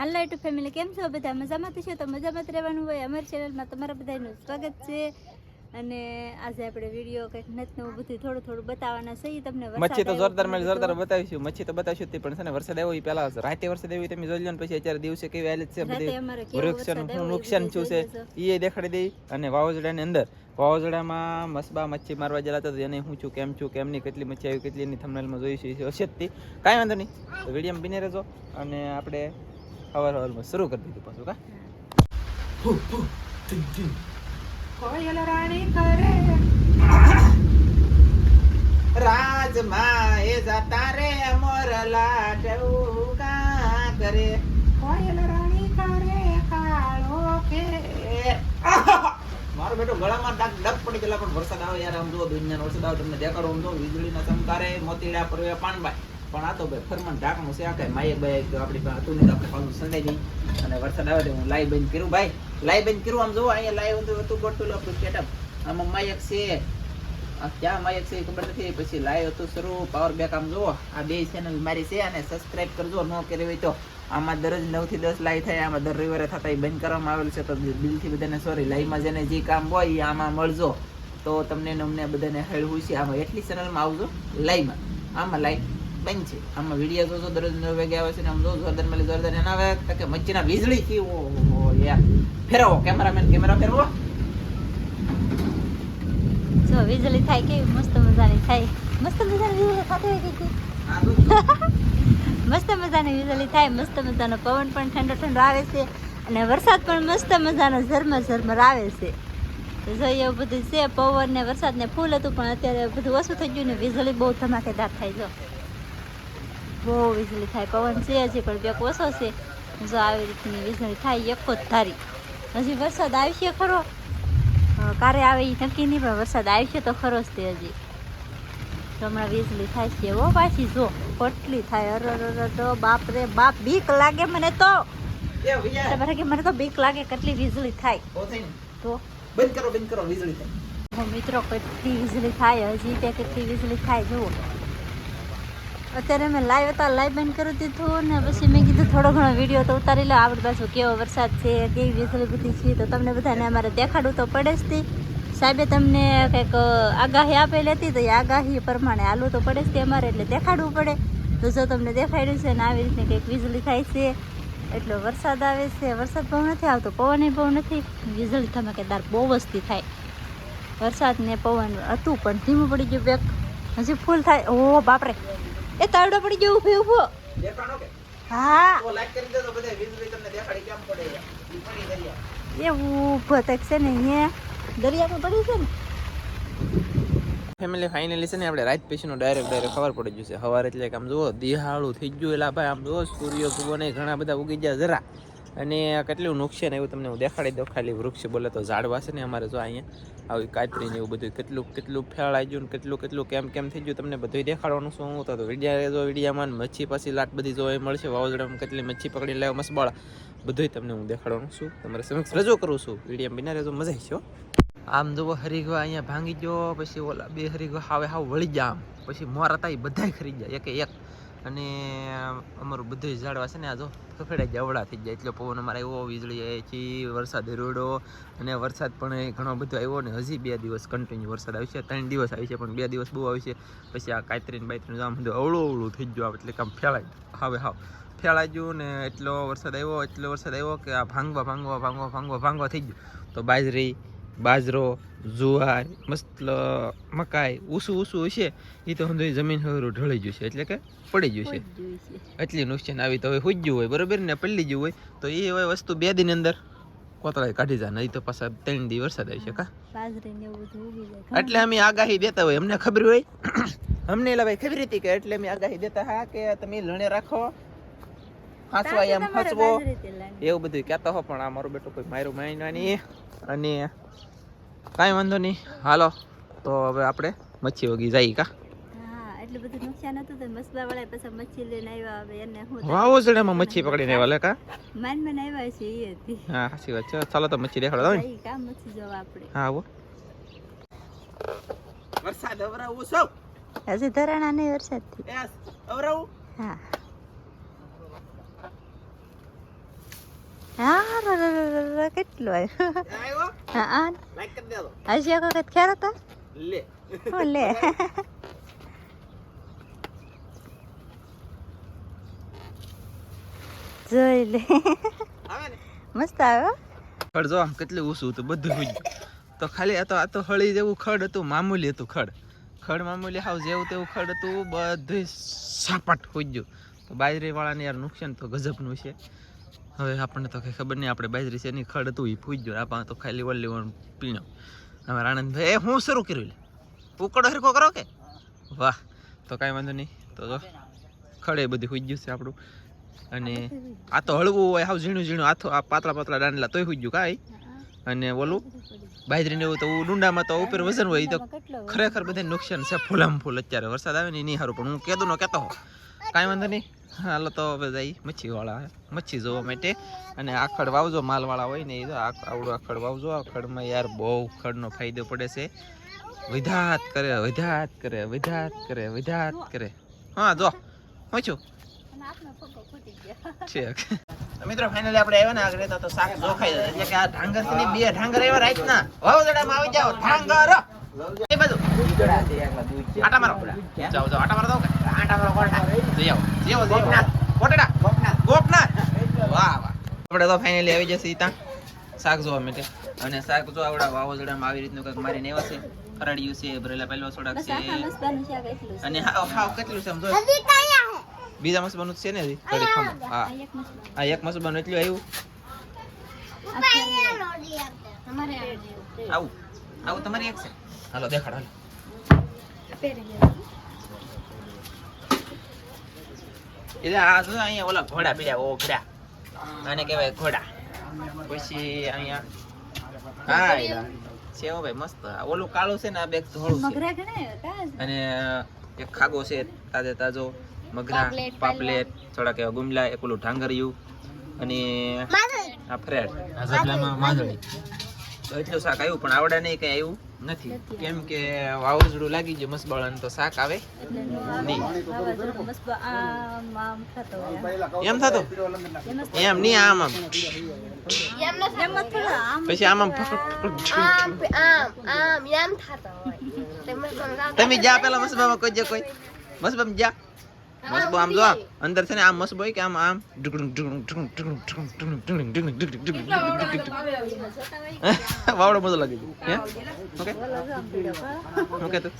હાલો YouTube family કેમ છો બધા? મજામાં છો તો મજામાં જ રહેવાનું હોય. અમારી ચેનલમાં તમારા બધાનું સ્વાગત છે. અને આજે આપણે વીડિયો કંઈક નથી નવું બધું થોડું થોડું બતાવવાના છે. તમને મચ્છી તો જોરદાર મેં જોરદાર બતાવીશું. મચ્છી તો બતાવીશું તે પણ છે ને વરસાદ આવ્યો એ પહેલા રાતે વરસાદ આવ્યો તમે જોઈ લો ને પછી અત્યારે દિવસે કેવી હાલત છે બધી વૃક્ષનું નુકસાન શું છે એ દેખાડી દઈ. અને વાવાઝોડાની અંદર વાવાઝોડામાં મસબા મચ્છી મારવા જેલા હતા એને હું છું કેમ છું કેમ નહીં કેટલી મચ્છી આવી કેટલી એની થંબનેલમાં જોઈશું હશે જ તે. કાંઈ વાંધો નહીં. વિડીયોમાં બિને રહેજો. અને આપણે સવાર સવારમાં શરૂ કરી દીધું પાછું કા? કોયલ રાણી કરે. રાજમાં એ જતા રે મોરલા ટૌકા કરે. કોયલ રાણી કરે કાળો કે. મારો બેટો ગળામાં ડાક ડક પડી ગયેલા પણ વરસાદ આવે યાર આમ જો દુનિયાનો વરસાદ આવે તમને દેખાડો આમ જો વીજળીના ચમકારે મોતીડા પરવે પાનબાઈ. પણ આ તો ભાઈ ફરમાન ઢાકણું છે આ કઈ માયક ભાઈ આપણી પાસે હતું નહીં આપણે પાછું સંડાઈ નહીં અને વરસાદ આવે તો હું લાઈ બંધ કર્યું ભાઈ. લાઈ બંધ કર્યું આમ જુઓ અહીંયા લાઈ હતું હતું ગોઠવેલું આપણું સેટઅપ આમાં માયક છે. ક્યાં માયક છે ખબર નથી. પછી લાઈવ હતું શરૂ પાવર બેક આમ જુઓ આ બે ચેનલ મારી છે અને સબસ્ક્રાઇબ કરજો, ન કરી હોય તો. આમાં દરરોજ નવથી દસ લાઈવ થાય, આમાં દર રવિવારે થતા એ બંધ કરવામાં આવેલ છે. તો દિલથી બધાને સોરી લાઈવમાં જેને જે કામ હોય એ આમાં મળજો. તો તમને અમને બધાને હેળવું છે. આમાં એટલી ચેનલમાં આવજો લાઈવમાં આમાં લાઈવ બંધ છે. આમાં વીડિયો જોજો દરરોજ નવ વાગે આવે છે ને આમ જો જોરદાર મેલી જોરદાર એના આવે. કે મચ્છીના વીજળી થી ઓહો યાર. ફેરવો કેમેરામેન કેમેરા ફેરવો. જો વીજળી થાય કેવી? મસ્ત મજાની થાય. મસ્ત મજાની વીજળી થતી હોય કે મસ્ત મજાની વીજળી થાય મસ્ત મજાનો પવન પણ ઠંડો ઠંડો આવે છે અને વરસાદ પણ મસ્ત મજાનો ઝરમર ઝરમર આવે છે. તો જોઈએ એવું બધું છે પવન ને વરસાદ ને ફૂલ હતું પણ અત્યારે બધું ઓછું થઈ ગયું ને વીજળી બહુ ધમાકેદાર થાય જો. બહુ વીજળી થાય પવન છે હજી પણ બેક ઓછો છે. જો આવી રીતની વીજળી થાય એક જ ધારી. હજી વરસાદ આવશે ખરો? કારે આવે એ નક્કી નહીં પણ વરસાદ આવશે તો ખરો જ તે હજી. તો હમણાં વીજળી થાય છે. હો પાછી જો કેટલી થાય. અર તો બાપ રે બાપ બીક લાગે મને તો. કે મને તો બીક લાગે કેટલી વીજળી થાય. તો બંધ કરો બંધ કરો વીજળી થાય. મિત્રો કેટલી વીજળી થાય હજી ત્યાં કેટલી વીજળી થાય જુઓ. અત્યારે મેં લાઈવ હતા લાઈવ બંધ કરી દીધું ને પછી મેં કીધું થોડો ઘણો વીડિયો તો ઉતારી લો. આપણી પાછું કેવો વરસાદ છે, કેવી વીજળી બધી છે, તો તમને બધાને અમારે દેખાડવું તો પડે જ તે. સાહેબે તમને કંઈક આગાહી આપેલી હતી, તો એ આગાહી પ્રમાણે હાલવું તો પડે જ તે અમારે, એટલે દેખાડવું પડે. તો જો તમને દેખાડ્યું છે ને આવી રીતે કંઈક વીજળી થાય છે, એટલો વરસાદ આવે છે. વરસાદ બહુ નથી આવતો, પવન બહુ નથી. વીજળી ધમાકેદાર બહુ વસ્તી થાય. વરસાદ ને પવન હતું, પણ ધીમું પડી ગયું, બેક. હજી ફૂલ થાય. ઓ બાપરે. એ તારડો પડી ગયો ઊભો ઊભો. કે? હા. તો લાઈક કરી દેજો બધા વીજળી તમને દેખાડી કેમ પડે ઈ પડી દરિયા એ ઊભો તક છે ને અહીંયા દરિયામાં પડી છે ને. ફેમિલી ફાઇનલી છે ને, આપણે રાત પછીનો ડાયરેક્ટ ડાયરેક્ટ ખબર પડી ગયું છે. એટલે આમ જુઓ, દિહાળું થઈ ગયું એટલે ભાઈ. આમ જુઓ, સૂર્ય ભગવાન ઘણા બધા ઉગી ગયા જરા. અને કેટલું નુકસાન એવું તમને હું દેખાડી દઉં. ખાલી વૃક્ષ બોલે તો ઝાડવા છે ને અમારે જો અહીંયા. આવી કાતરીને એવું બધું કેટલું કેટલું ફેળાઈ ગયું કેટલું કેટલું કેમ કેમ થઈ ગયું તમને બધું દેખાડવાનું શું હું તો. વિડીયા જો વિડીયામાં મચ્છી પાછી લાટ બધી જોવા મળશે. વાવાઝોડામાં કેટલી મચ્છી પકડી લાવ્યો મસબાળા. બધુંય તમને હું દેખાડવાનું છું. તમારે સમક્ષ રજૂ કરું છું. વિડીયા બિના રહેજો, મજા આવી છે. આમ જુઓ, હરીગવા અહીંયા ભાંગી ગયો, પછી ઓલા બે હરીગવા હાવે હાવ વળી ગયા આમ. પછી મોર હતા એ બધાય ખરી ગયા, એકે એક. અને અમારું બધું ઝાડવા છે ને આ જો, ખખડાઈ અવળા થઈ ગયા. એટલો પવન અમારે આવ્યો, વીજળી આવી વરસાદ રોડો અને વરસાદ પણ ઘણો બધો આવ્યો ને હજી બે દિવસ કન્ટિન્યુ વરસાદ આવશે ત્રણ દિવસ આવી છે, પણ બે દિવસ બહુ આવશે પછી આ કાતરીને બાયત્રીન આમ બધું અવળું અવળું થઈ ગયું, એટલે કામ ફેલાય, હવે હાવ. ફેલાઈ ગયું ને એટલો વરસાદ આવ્યો, એટલો વરસાદ આવ્યો કે આ ભાંગવા ભાંગવા ભાંગવા ભાંગવા ભાંગવા થઈ ગયું. તો બાજરી બાજરો જુવાર મસ્ત મકાઈ ઊસું ઊસું હશે એ તો સમજો જમીન હરું ઢળી ગયું છે એટલે કે પડી ગયું છે. એટલી નુકસાન આવી તો હવે હુજ્યું હોય બરોબર ને? પડી ગયું હોય તો એ હવે વસ્તુ બે દિન અંદર કોતરાય કાઢી જાય નહીં તો પાછા ત્રણ દિવસ વરસાદ આવી છે કા એટલે અમે આગાહી દેતા હોય અમને ખબર હોય? અમને એલા ભાઈ ખબર હતી કે એટલે અમે આગાહી દેતા હા કે તમે લણે રાખો હાંચવા એમ લાગે. એવું બધું કહેતા હો પણ આ મારો બેટો કોઈ માર્યું માયનાની. અને કાંઈ વાંધો નહીં. હાલો તો હવે આપણે મચ્છી વગી જઈએ કા? એટલું બધું નુકસાન હતું તો મસબા વાળા પછી મચ્છી લઈને આવ્યા હવે એને હું વાવોઝડામાં મચ્છી પકડીને આવ્યા લે કા? માન માન આવ્યા છે એ હતી. હા સાચી વાત છે. ચાલો તો મચ્છી દેખાડો કામ મચ્છી જોવા આપણે? હા આવો. વરસાદ અવરાવું સૌ. હજી ધરાણા નહીં વરસાદથી અવરાવું? હા. હા કેટલો આવ્યો? હા હજી એક વખત ખ્યાલ હતો? લે. ઓ લે. જોઈ લે. મસ્ત આવ્યો ખડ જો કેટલું ઊંચું હતું બધું હોય તો ખાલી આ તો આ તો હળી જેવું ખડ હતું મામૂલી હતું ખડ. ખડ મામૂલી હાવ જેવું તેવું ખડ હતું બધું સાપટ હોઈ ગયું. તો બાજરીવાળાને યાર નુકસાન તો ગજબનું છે. હવે આપણને તો કંઈ ખબર નહીં, આપણે બાજરી છે નહીં ખડ હતું એ ફૂઈ ગયું. આપણે તો ખાલી વલ્લી વણ પીણો. અમારા રાણંદભાઈ એ, હું શરૂ કર્યું લે? ઉકળો હરખો કરો કે? વાહ, તો કાંઈ વાંધો નહીં. તો ખડે બધું હોઈ ગયું છે આપણું. અને આ તો હળવું હોય, હાવ ઝીણું ઝીણું. આથો આ પાતળા પાતળા દાંડલા તોય હોઈ ગયું કાંઈ. અને ઓલું બાજરીને એવું તો ડુંડામાં તો ઉપર વજન હોય તો ખરેખર બધે નુકસાન છે. ફૂલામ ફૂલ અત્યારે વરસાદ આવે ને નહીં સારું. પણ હું કહેતો ન કહેતો હોઉં. કાંઈ વાંધો નહીં. હાલો તો હવે જઈ મચ્છીવાળા, મચ્છી જોવા માટે. અને આખડ વાવજો, માલવાળા હોય ને એ તો આવડું આખડ વાવજો. આખડમાં યાર બહુ ખડનો ફાયદો પડે છે. વિધાત કરે વિધાત કરે વિધાત કરે વિધાત કરે. હા, જો. હું મિત્રો ફાઇનલી આપણે આવ્યા ને આગળ. તો શાક જોખાઈ જાય કે આ ઢાંગર બે ઢાંગર એવા રાઈટ ના. વાવદડામાં આવી જાઓ. ઢાંગર. આટા મારો. જાઓ જાઓ. આટા મારો આપણે તો ફાઇનલી આવી જશે ત્યાં. શાક જોવા માટે. અને શાક જો આવડા વાવાઝોડામાં આવી રીતનું કંઈક મારીને આવ્યા છે. ખરાડિયું છે ભરેલા પહેલો સોડાક છે. અને હા કેટલું છે સમજો બીજા મસબાનું છે ને હા. આ એક મસબાનું એટલું આવ્યું. આવું. આવું. તમારી એક છે. હાલો દેખાડ હાલો. એટલે આ શું અહીંયા ઓલા ઘોડા પીડ્યા ઓ ઘોડા. આને કહેવાય ઘોડા. પછી અહીંયા હા સેવો છે હો ભાઈ મસ્ત. ઓલું કાળું છે ને આ બેગ ધોળું છે. અને એક ખાગો છે તાજે તાજો મગરા પાપલેટ, થોડાક એવા ગુમલા એક ઓલું ઢાંગરિયું અને આ ફ્રેડ. આ ઝબલામાં માંદળી તો એટલું શાક આવ્યું પણ આવડે નહીં કંઈ આવ્યું. નથી. કેમ કે વાવાઝોડું લાગી ગયું મસબાળાને તો શાક આવે? એમ થતું? એમ નહીં આમ આમ. પછી આમ આમ તમે જા પેલા મસબામાં કોઈ જે કોઈ. મસબામાં જા. મસબો આમ જો અંદર છે ને આમ મસબો કે આમ આમ વાવડો મજો લાગે છે ઓકે ઓકે તો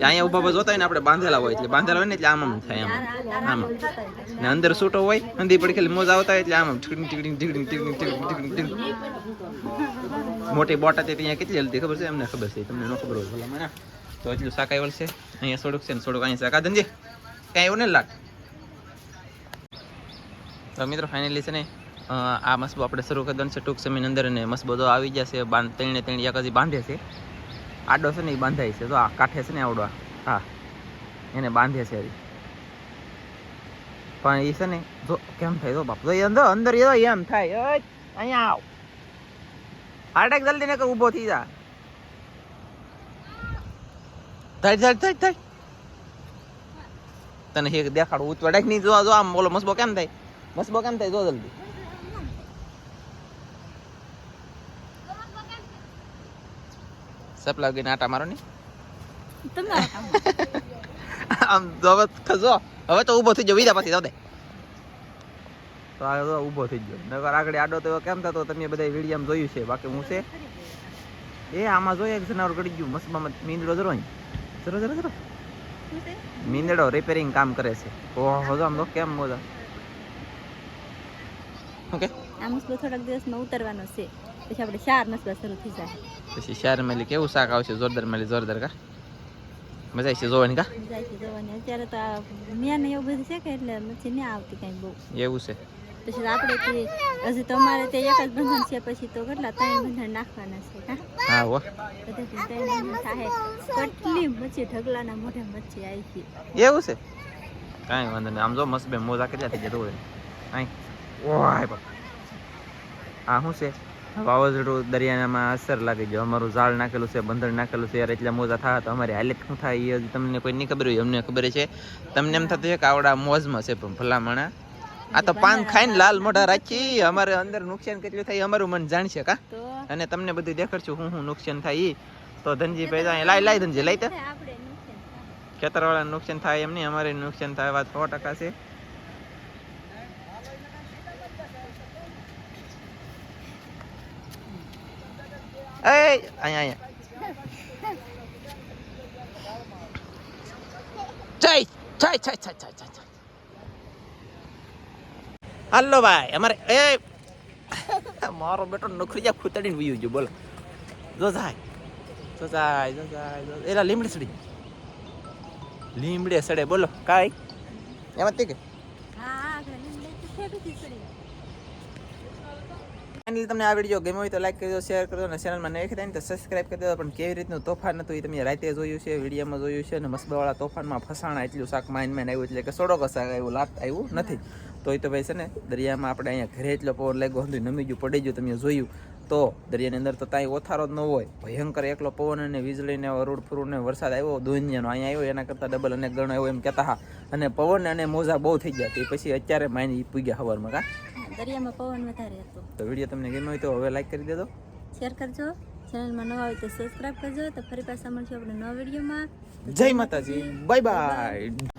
અહીંયા ઊભા ઊભા જોતા હોય ને આપણે બાંધેલા હોય એટલે બાંધેલા હોય ને એટલે આમ આમ થાય આમ આમ ને અંદર છૂટો હોય અંધી પડી ખાલી મોજા આવતા હોય એટલે આમ આમ મોટી બોટા તે અહીંયા કેટલી હલતી ખબર છે એમને ખબર છે તમને ન ખબર હોય ભલા મને તો એટલું શાક આવ્યું છે. અહીંયા થોડુંક છે ને થોડુંક અહીંયા શાક. ધનજી કાંઈ એવું ને લાગ તો મિત્રો ફાઇનલી છે ને આ મસબો આપણે શરૂ કરી દેવાનું છે ટૂંક સમયની અંદર અને મસબો તો આવી જશે બાંધ ત્રણે ત્રણ એક બાંધે છે. આડો છે ને એ બાંધાય છે. તો આ કાંઠે છે ને આવડો હા. એને બાંધે છે હજી. પણ એ છે ને, જો, કેમ થાય? તો બાપ તો એ અંદર અંદર એમ થાય. અહીંયા આવ. હાર્ટેક જલ્દી ને ઊભો થઈ જા. થાય થાય થાય થાય. તને એક દેખાડું ઉતવાડે નહીં? જો જો આમ બોલો મસબો કેમ થાય? મસબો કેમ થાય? જો જલ્દી. સપલા ગઈને આટા મારો ની આમ હવે ખસો હવે તો ઊભો થઈ ગયો વીરા પાછી દે. તો આ તો ઊભો થઈ ગયો. નકર આગળ આડો તો કેમ થતો તમે બધા વિડીયામાં જોયું છે. બાકી હું છે? એ આમાં જોઈએ એક જનાવર ગળી ગયું મસબામાં મીંદડો જરો અહીં. જરો જરો જરો મીંદડો રિપેરિંગ કામ કરે છે. ઓહો જો આમ તો કેમ બોલો? ઓકે આ મસલો થોડાક દિવસમાં ઉતરવાનો છે. પછી આપણે શાર મસલા શરૂ થઈ જાય. પછી શહેર મેલી કેવું શાક આવશે? જોરદાર મેલી જોરદાર કા? મજા આવશે જોવાની કા? મજા છે જોવાની. અત્યારે તો મેં ને એવું બધું છે કે એટલે પછી નહીં આવતી કાંઈ બહુ. એવું છે. પછી આપણે હજી તો અમારે તે એક જ બંધન છે પછી તો કેટલા ત્રણ બંધન નાખવાના છે હા? હા બધા ત્રણ બંધન થાય. કેટલી મચ્છી ઢગલાના મોઢે મચ્છી આવી છે એવું છે? કાંઈ વાંધો નહીં. આમ જો મસ્ત બે મોજા કેટલા થઈ જતું હોય. કાંઈ? ઓય બાપ. આ શું છે? વાવાઝોડું દરિયામાં અસર લાગી ગયો. અમારું ઝાડ નાખેલું છે બંદર નાખેલું છે યાર એટલા મોજા થયા તો અમારી હાલત શું થાય? એ તમને કોઈ નહીં ખબર હોય અમને ખબર છે. તમને એમ થતું છે કે આવડા મોજમાં છે પણ ભલામણા આ તો પાન ખાઈને લાલ મોઢા રાખી અમારે અંદર નુકસાન કેટલું થાય અમારું મન જાણશે કા? અને તમને બધું દેખાડશું હું હું નુકસાન થાય તો ધનજી ભાઈ લાઈ લાઈ ધનજી લઈ તો આપણે નુકસાન થાય. ખેતરવાળાને નુકસાન થાય એમ નહીં અમારે નુકસાન થાય વાત સો ટકા છે. એ અહીંયા અહીંયા. જય જય જય જય જય જય. હાલો ભાઈ, અમારે, એ, મારો બેટો નોકરી જા ખૂતડીને વયું ગયો, બોલો. જો જાય જો જાય જો જાય એલા લીમડે સડી. લીમડે સડે, બોલો, કાઈ? એમાં તે કે. તમને આ વીડિયો ગમ્યો હોય તો લાઈક કરજો શેર કરજો અને ચેનલમાં નહીં થાય તો સબસ્ક્રાઇબ કરી દેજો. પણ કેવી રીતનું તોફાન હતું એ તમે રાતે જોયું છે વિડીયોમાં જોયું છે અને મસબાવાળા તોફાનમાં ફસાણા એટલું શાક માઇન માઇન આવ્યું એટલે કે સોડો કસાક આવ્યું, લાત આવ્યું નથી. તો એ તો ભાઈ છે ને દરિયામાં આપણે અહીંયા ઘરે એટલો પવન લાગ્યો હતું નમી ગયું પડી ગયું તમે જોયું. તો દરિયાની અંદર તો ત્યાં ઓથારો જ ન હોય. ભયંકર એકલો પવન અને વીજળીને અરૂડ ફૂરું ને વરસાદ આવ્યો દુનિયાનો. અહીંયા આવ્યો એના કરતાં ડબલ અને ગણ આવ્યો એમ કહેતા હા અને પવન અને મોજા બહુ થઈ ગયા તે પછી અત્યારે માઇન પૂગ્યા હવારમાં કા? દરિયામાં પવન વધારે હતો. તો વીડિયો તમને ગમ્યો હોય તો હવે લાઈક કરી દેજો. શેર કરજો. ચેનલમાં નવા હોય તો સબસ્ક્રાઇબ કરજો. તો ફરી પાછા મળશું આપણે નવા વિડીયોમાં જય માતાજી. Bye bye